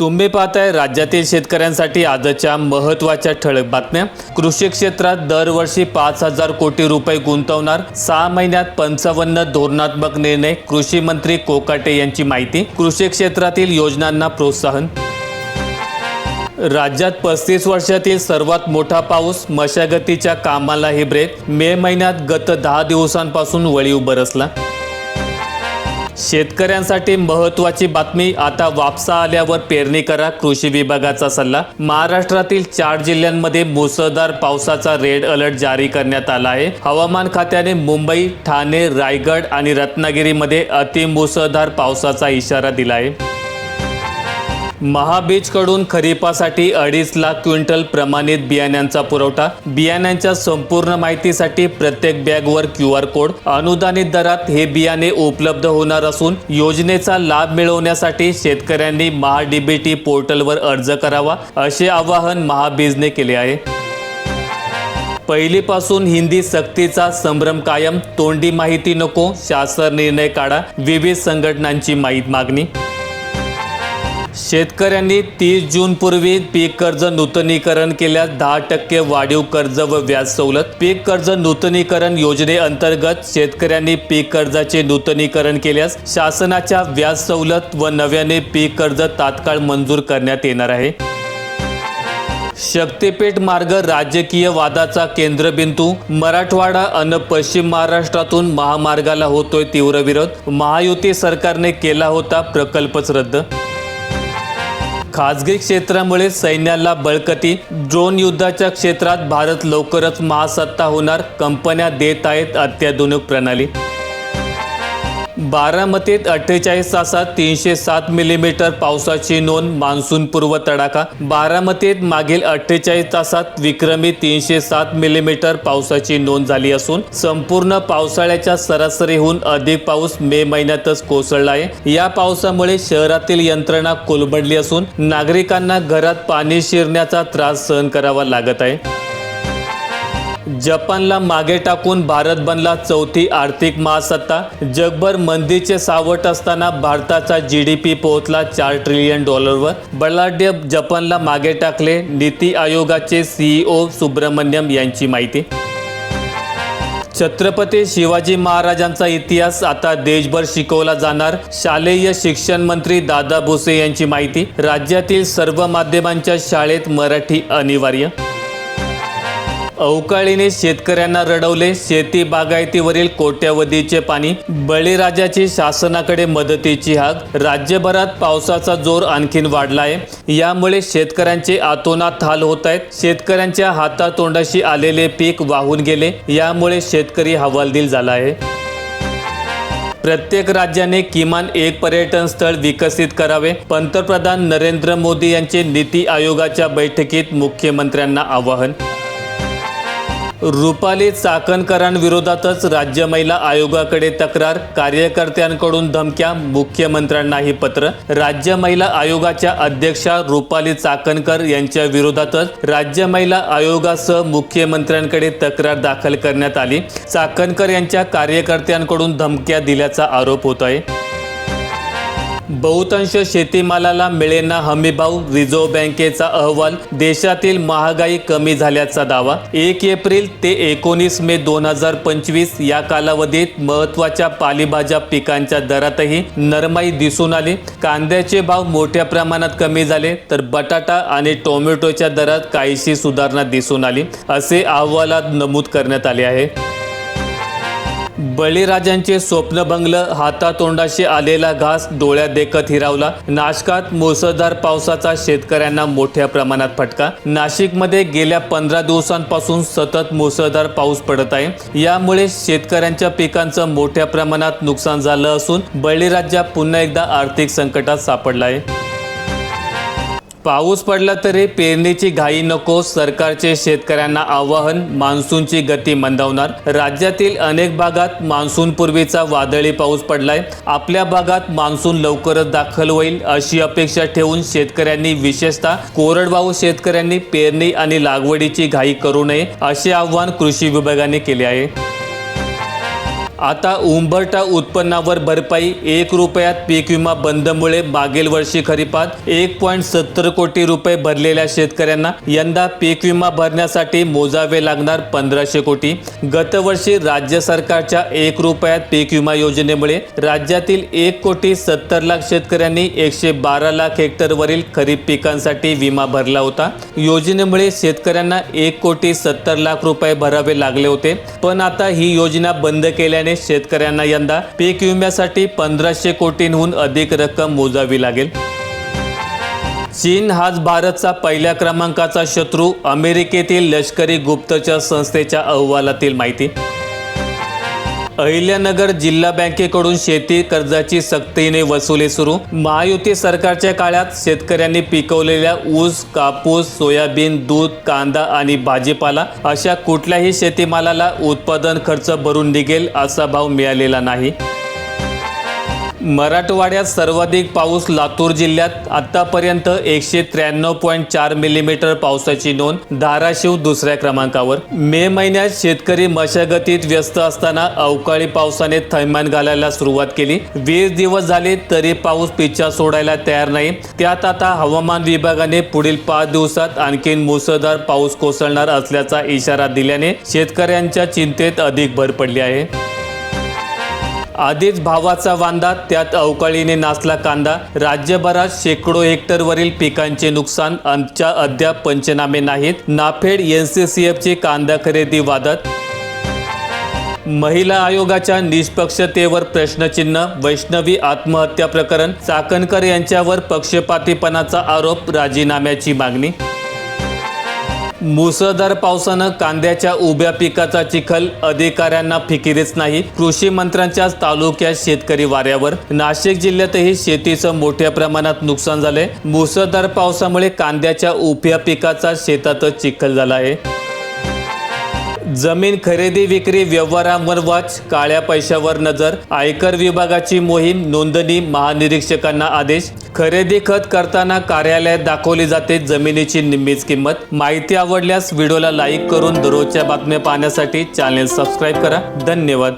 तुम्ही पाहताय राज्यातील शेतकऱ्यांसाठी आजच्या महत्त्वाच्या ठळक बातम्या. कृषी क्षेत्रात दरवर्षी पाच हजार कोटी रुपये गुंतवणार सहा महिन्यात पंचावन्न धोरणात्मक निर्णय कृषी मंत्री कोकाटे यांची माहिती. कृषी क्षेत्रातील योजनांना प्रोत्साहन. राज्यात पस्तीस वर्षातील सर्वात मोठा पाऊस मशागतीच्या कामालाही ब्रेक मे महिन्यात गत दहा दिवसांपासून वळीव बरसला. शेतकऱ्यांसाठी महत्त्वाची बातमी आता वापसा आल्यावर पेरणी करा कृषी विभागाचा सल्ला. महाराष्ट्रातील चार जिल्ह्यांमध्ये मुसळधार पावसाचा रेड अलर्ट जारी करण्यात आला आहे. हवामान खात्याने मुंबई ठाणे रायगड आणि रत्नागिरीमध्ये अतिमुसळधार पावसाचा इशारा दिला आहे. महाबीजकडून खरीपासाठी अडीच लाख क्विंटल प्रमाणित बियाण्यांचा पुरवठा. बियाण्यांच्या संपूर्ण माहितीसाठी प्रत्येक बॅगवर क्यू आर कोड. अनुदानित दरात हे बियाणे उपलब्ध होणार असून योजनेचा लाभ मिळवण्यासाठी शेतकऱ्यांनी महाडीबीटी पोर्टलवर अर्ज करावा असे आवाहन महाबीजने केले आहे. पहिलीपासून हिंदी सक्तीचा संभ्रम कायम तोंडी माहिती नको शासन निर्णय काढा विविध संघटनांची माहीत मागणी. शेतकऱ्यांनी तीस जून पूर्वी पीक कर्ज नूतनीकरण केल्यास दहा टक्के वाढीव कर्ज व व्याज सवलत. पीक कर्ज नूतनीकरण योजनेअंतर्गत शेतकऱ्यांनी पीक कर्जाचे नूतनीकरण केल्यास शासनाच्या व्याज सवलत व नव्याने पीक कर्ज तात्काळ मंजूर करण्यात येणार आहे. शक्तीपीठ मार्ग राजकीय वादाचा केंद्रबिंदू. मराठवाडा अन पश्चिम महाराष्ट्रातून महामार्गाला होतोय तीव्र विरोध. महायुती सरकारने केला होता प्रकल्पच रद्द खाजगी क्षेत्रामुळे सैन्याला बळकटी ड्रोन युद्धाच्या क्षेत्रात भारत लवकरच महासत्ता होणार कंपन्या देत आहेत अत्याधुनिक प्रणाली. बारामतीत अठ्ठेचाळीस तासात तीनशे सात मिलीमीटर पावसाची नोंद मान्सूनपूर्व तडाखा. बारामतीत मागील अठ्ठेचाळीस तासात विक्रमी तीनशे सात मिलीमीटर पावसाची नोंद झाली असून संपूर्ण पावसाळ्याच्या सरासरीहून अधिक पाऊस मे महिन्यातच कोसळला आहे. या पावसामुळे शहरातील यंत्रणा कोलमडली असून नागरिकांना घरात पाणी शिरण्याचा त्रास सहन करावा लागत आहे. जपानला मागे टाकून भारत बनला चौथी आर्थिक महासत्ता. जगभर मंदीचे सावट असताना भारताचा जी डी पी पोहोचला चार ट्रिलियन डॉलरवर बलाढ्य जपानला मागे टाकले नीती आयोगाचे सीईओ सुब्रमण्यम यांची माहिती. छत्रपती शिवाजी महाराजांचा इतिहास आता देशभर शिकवला जाणार शालेय शिक्षण मंत्री दादा भुसे यांची माहिती. राज्यातील सर्व माध्यमांच्या शाळेत मराठी अनिवार्य अवकाळीने शेतकऱ्यांना रडवले शेती बागायतीवरील कोट्यावधीचे पाणी. बळीराजाची शासनाकडे मदतीची हाक. राज्यभरात पावसाचा जोर आणखीन वाढला आहे यामुळे शेतकऱ्यांचे आतोनात हाल होत आहेत शेतकऱ्यांच्या हातातोंडाशी आलेले पीक वाहून गेले. यामुळे शेतकरी हवालदिल झाला आहे प्रत्येक राज्याने किमान एक पर्यटन स्थळ विकसित करावे. पंतप्रधान नरेंद्र मोदी यांचे नीती आयोगाच्या बैठकीत मुख्यमंत्र्यांना आवाहन रुपाली चाकणकरांविरोधातच राज्य महिला आयोगाकडे तक्रार. कार्यकर्त्यांकडून धमक्या मुख्यमंत्र्यांनाही पत्र. राज्य महिला आयोगाच्या अध्यक्षा रुपाली चाकणकर यांच्या विरोधातच राज्य महिला आयोगासह मुख्यमंत्र्यांकडे तक्रार दाखल करण्यात आली. चाकणकर यांच्या कार्यकर्त्यांकडून धमक्या दिल्याचा आरोप होत आहे बहुतांश शेतीमालाला मिळेना हमीभाव रिझर्व्ह बँकेचा अहवाल. देशातील महागाई कमी झाल्याचा दावा. एक एप्रिल ते एकोणीस मे दोन हजार पंचवीस या कालावधीत महत्त्वाच्या पालेभाज्या पिकांच्या दरातही नरमाई दिसून आली. कांद्याचे भाव मोठ्या प्रमाणात कमी झाले तर बटाटा आणि टोमॅटोच्या दरात काहीशी सुधारणा दिसून आली असे अहवालात नमूद करण्यात आले आहे. बळीराजांचे स्वप्न बंगलं हातातोंडाशी आलेला घास डोळ्यात देखत हिरावला. नाशकात मुसळधार पावसाचा शेतकऱ्यांना मोठ्या प्रमाणात फटका. नाशिकमध्ये गेल्या पंधरा दिवसांपासून सतत मुसळधार पाऊस पडत आहे. यामुळे शेतकऱ्यांच्या पिकांचं मोठ्या प्रमाणात नुकसान झालं असून बळीराजा पुन्हा एकदा आर्थिक संकटात सापडला आहे. पाऊस पडला तरी पेरणीची घाई नको सरकारचे शेतकऱ्यांना आवाहन मान्सूनची गती मंदावणार. राज्यातील अनेक भागात मान्सूनपूर्वीचा वादळी पाऊस पडलाय. आपल्या भागात मान्सून लवकरच दाखल होईल अशी अपेक्षा ठेवून शेतकऱ्यांनी विशेषतः कोरडवाहू शेतकऱ्यांनी पेरणी आणि लागवडीची घाई करू नये असे आव्हान कृषी विभागाने केले आहे. आता उंबरटा उत्पन्नावर भरपाई एक रुपयात पीक विमा बंदमुळे मागील वर्षी खरीपात एक पॉईंट सत्तर कोटी रुपये भरलेल्या शेतकऱ्यांना यंदा पीक विमा भरण्यासाठी मोजावे लागणार पंधराशे कोटी. गतवर्षी राज्य सरकारच्या एक रुपयात पीक विमा योजनेमुळे राज्यातील एक कोटी सत्तर लाख शेतकऱ्यांनी एकशे बारा लाख हेक्टरवरील खरीप पिकांसाठी विमा भरला होता. योजनेमुळे शेतकऱ्यांना एक कोटी सत्तर लाख रुपये भरावे लागले होते. पण आता ही योजना बंद असल्याने शेतकऱ्यांना यंदा पीक विम्यासाठी पंधराशे कोटींहून अधिक रक्कम मोजावी लागेल. चीन हाच भारतचा पहिल्या क्रमांकाचा शत्रू अमेरिकेतील लष्करी गुप्तचर संस्थेच्या अहवालातील माहिती. अहिल्यानगर जिल्हा बँकेकडून शेती कर्जाची सक्तीने वसुली सुरू. महायुती सरकारच्या काळात शेतकऱ्यांनी पिकवलेल्या ऊस कापूस सोयाबीन दूध कांदा आणि भाजीपाला अशा कुठल्याही शेतीमालाला उत्पादन खर्च भरून निघेल असा भाव मिळालेला नाही. मराठवाड्यात सर्वाधिक पाऊस लातूर जिल्ह्यात. आतापर्यंत एकशे त्र्याण्णव पॉईंट चार मिलीमीटर पावसाची नोंद धाराशिव दुसऱ्या क्रमांकावर. मे महिन्यात शेतकरी मशागतीत व्यस्त असताना अवकाळी पावसाने थैमान घालायला सुरुवात केली. वीस दिवस झाले तरी पाऊस पिच्छा सोडायला तयार नाही. त्यात आता हवामान विभागाने पुढील पाच दिवसात आणखीन मुसळधार पाऊस कोसळणार असल्याचा इशारा दिल्याने शेतकऱ्यांच्या चिंतेत अधिक भर पडली आहे. आधीच भावाचा वांदा त्यात अवकाळीने नासला कांदा. राज्यभरात शेकडो हेक्टरवरील पिकांचे नुकसान आमच्या अद्याप पंचनामे नाहीत. नाफेड एन सी सी कांदा खरेदी वादत. महिला आयोगाच्या निष्पक्षतेवर प्रश्नचिन्ह वैष्णवी आत्महत्या प्रकरण चाकणकर यांच्यावर पक्षपातीपणाचा आरोप राजीनाम्याची मागणी मुसळधार पावसानं कांद्याच्या उभ्या पिकाचा चिखल अधिकाऱ्यांना फिकिरीच नाही. कृषी मंत्र्यांच्या तालुक्यात शेतकरी वाऱ्यावर. नाशिक जिल्ह्यातही शेतीचं मोठ्या प्रमाणात नुकसान झालंय. मुसळधार पावसामुळे कांद्याच्या उभ्या पिकाचा शेतातच चिखल झाला आहे. जमीन खरेदी विक्री व्यवहारांवर वाच काळ्या पैशावर नजर आयकर विभागाची मोहीम नोंदणी महानिरीक्षकांना आदेश. खरेदी खत करताना कार्यालयात दाखवली जाते जमिनीची निम्मीच किंमत. माहिती आवडल्यास व्हिडिओला लाईक करून दररोजच्या बातम्या पाहण्यासाठी चॅनेल सबस्क्राईब करा. धन्यवाद.